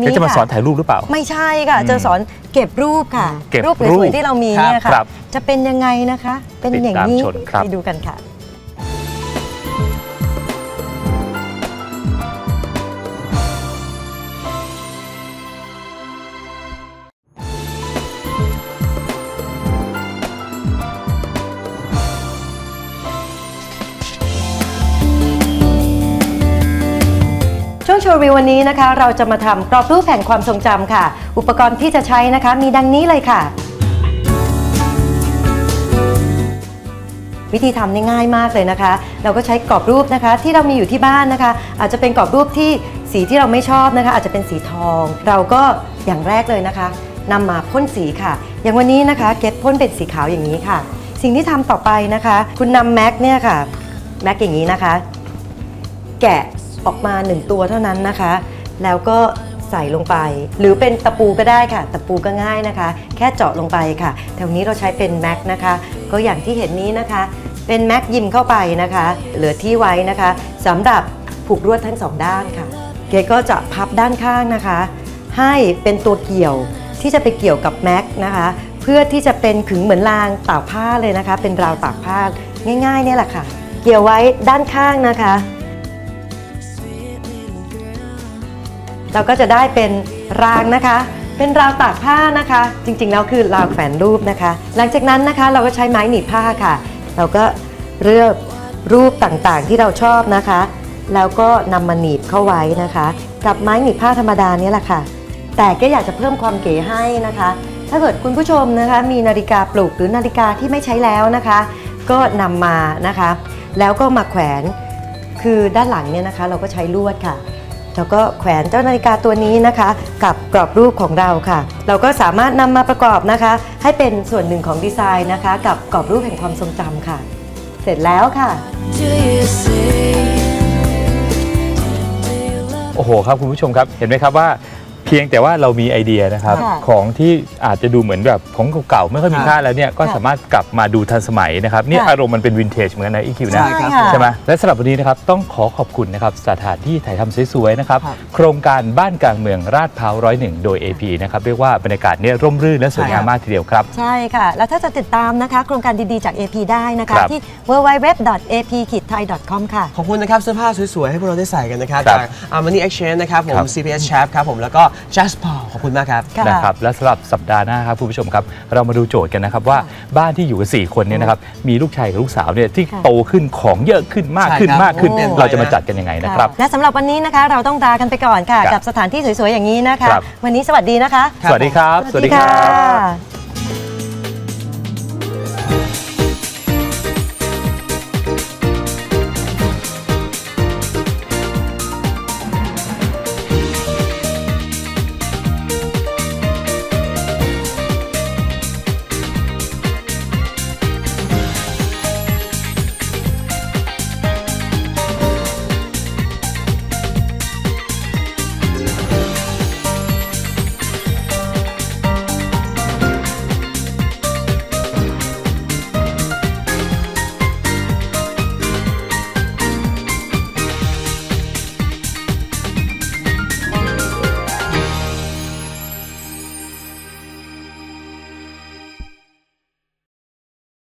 นี่แล้วจะมาสอนค่ะถ่ายรูปหรือเปล่า ไม่ใช่ค่ะอืมจะสอนเก็บรูปค่ะ เก็บรูปรูสปวยๆที่เรามีเนี่ยครัค่ะบจะเป็นยังไงนะคะ เป็นอย่างนี้ติดตามชมครับไปดูกันค่ะ โชว์รีวิววันนี้นะคะ เราจะมาทำกรอบรูปแห่งความทรงจำค่ะ อุปกรณ์ที่จะใช้นะคะ มีดังนี้เลยค่ะ วิธีทำนี่ง่ายมากเลยนะคะ เราก็ใช้กรอบรูปนะคะ ที่เรามีอยู่ที่บ้านนะคะ อาจจะเป็นกรอบรูปที่สีที่เราไม่ชอบนะคะ อาจจะเป็นสีทอง เราก็อย่างแรกเลยนะคะนำมาพ่นสีค่ะ อย่างวันนี้นะคะเก็ตพ่นเป็นสีขาวอย่างนี้ค่ะ สิ่งที่ทำต่อไปนะคะ คุณนำแม็กเนี่ยค่ะแม็กอย่างนี้นะคะ แกะ ออกมาหนึ่งตัวเท่านั้นนะคะ แล้วก็ใส่ลงไป หรือเป็นตะปูก็ได้ค่ะ ตะปูก็ง่ายนะคะ แค่เจาะลงไปค่ะแถวนี้เราใช้เป็นแม็กนะคะ ก็อย่างที่เห็นนี้นะคะ เป็นแม็กยิมเข้าไปนะคะ เหลือที่ไว้นะคะสำหรับผูกลวดทั้งสองด้านค่ะ เกก็จะพับด้านข้างนะคะ ให้เป็นตัวเกี่ยวที่จะไปเกี่ยวกับแม็กนะคะ เพื่อที่จะเป็นขึงเหมือนรางตากผ้าเลยนะคะ เป็นราวตากผ้าง่ายๆเนี่ยแหละค่ะ เกี่ยวไว้ด้านข้างนะคะ เราก็จะได้เป็นรางนะคะ เป็นราวตากผ้านะคะ จริงๆแล้วคือราวแขวนรูปนะคะ หลังจากนั้นนะคะเราก็ใช้ไม้หนีบผ้าค่ะ เราก็เลือกรูปต่างๆที่เราชอบนะคะ แล้วก็นำมาหนีบเข้าไว้นะคะ กับไม้หนีบผ้าธรรมดาเนี่ยแหละค่ะ แต่ก็อยากจะเพิ่มความเก๋ให้นะคะ ถ้าเกิดคุณผู้ชมนะคะ มีนาฬิกาปลุกหรือนาฬิกาที่ไม่ใช้แล้วนะคะ ก็นำมานะคะ แล้วก็มาแขวนคือด้านหลังเนี่ยนะคะ เราก็ใช้ลวดค่ะ แล้วก็แขวนเจ้านาฬิกาตัวนี้นะคะ กับกรอบรูปของเราค่ะ เราก็สามารถนำมาประกอบนะคะ ให้เป็นส่วนหนึ่งของดีไซน์นะคะ กับกรอบรูปแห่งความทรงจำค่ะ เสร็จแล้วค่ะโอ้โหครับคุณผู้ชมครับ เห็นไหมครับว่า พียงแต่ว่าเรามีไอเดียนะครับ ค่ะของที่อาจจะดูเหมือนแบบของเก่าๆไม่ค่อยมีค่ะค่าแล้วเนี่ยก็ค่ะสามารถกลับมาดูทันสมัยนะครับนี่ค่ะอารมณ์มันเป็นวินเทจเหมือนกันนะอีคิวนะ ใช่ครับค่ะ ใช่ไหมและสำหรับวันนี้นะครับต้องขอขอบคุณนะครับสถานที่ถ่ายทำสวยๆนะครับครับ โครงการบ้านกลางเมืองราดพร้าวร้อยหนึ่งโดย AP นะครับเรียกว่าบรรยากาศเนี่ยร่มรื่นและสวยงามมากทีเดียวครับ ใช่ค่ะ แล้วถ้าจะติดตามนะคะ โครงการดี ๆ จาก AP ได้นะคะ ครับที่ www.ap-thai.com ค่ะ ขอบคุณนะครับเสื้อผ้าสวยๆ ให้พวกเราได้ใส่กันนะครับครับจาก Armani Exchange นะครับผม ครับ CPS Chap ครับผมแล้วก็ Just Paul ขอบคุณมากครับค่ะนะครับและสำหรับสัปดาห์หน้าครับคุณผู้ชมครับ เรามาดูโจทย์กันนะครับว่าบ้านที่อยู่กันสี่คนเนี่ยนะครับมีลูกชายกับลูกสาวเนี่ยที่ค่ะโตขึ้นของเยอะขึ้นมากใช่ขึ้นครับมากขึ้น โอ้ เราจะมาจัดกันยังไงนะครับ และสำหรับวันนี้นะคะ เราต้องลากันไปก่อนค่ะ ครับกับสถานที่สวยๆอย่างนี้นะคะ ครับ วันนี้สวัสดีนะคะ สวัสดีครับ สวัสดีค่ะ